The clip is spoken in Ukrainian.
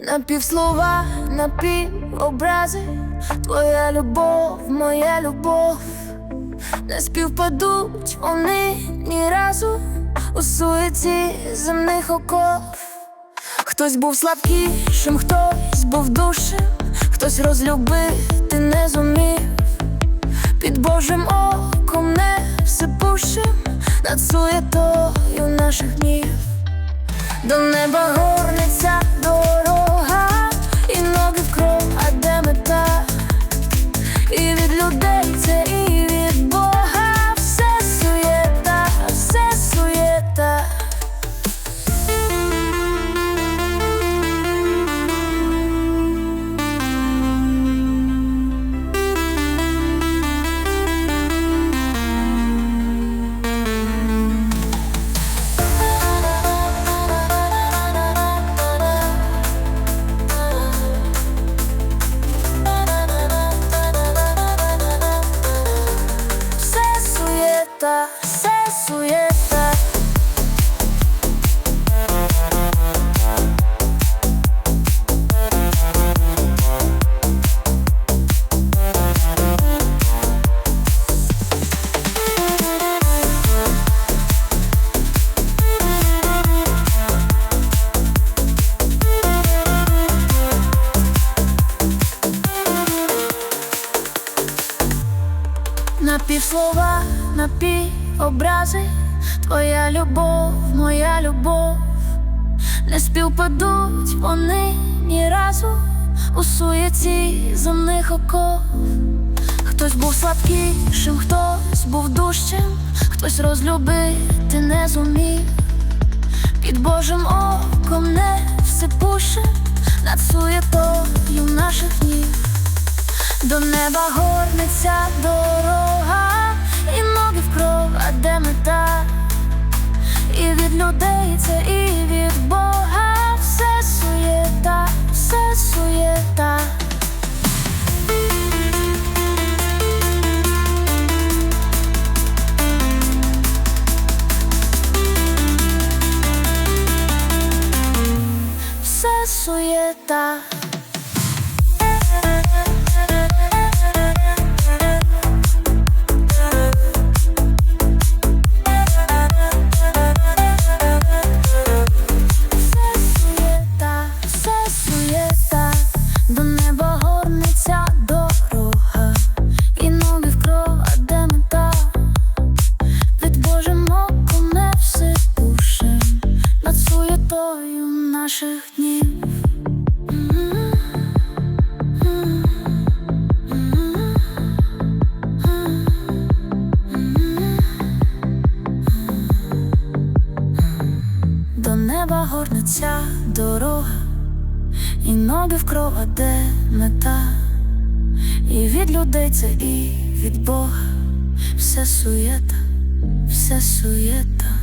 Напівслова, напівобрази, твоя любов, моя любов, не співпадуть вони ні разу у суеті земних оков. Хтось був слабкішим, хтось був душем, хтось розлюбити не зумів. Під Божим оком не всепущим над суєтою наших днів. До неба суєта, Напівслова, напівобрази, твоя любов, моя любов, не співпадуть вони ні разу у суєті земних оков. Хтось був слабкішим, хтось був дужчим, хтось розлюбити не зумів. Під Божим оком не всепущим над суєтою наших днів. До неба горниця дорога, а де мета? І від людей це, і від Бога все суєта, все суєта. Все суєта. Наших днів. До неба горниця дорога, і ноги в кров, а де мета? І від людей це, і від Бога все суєта, все суєта.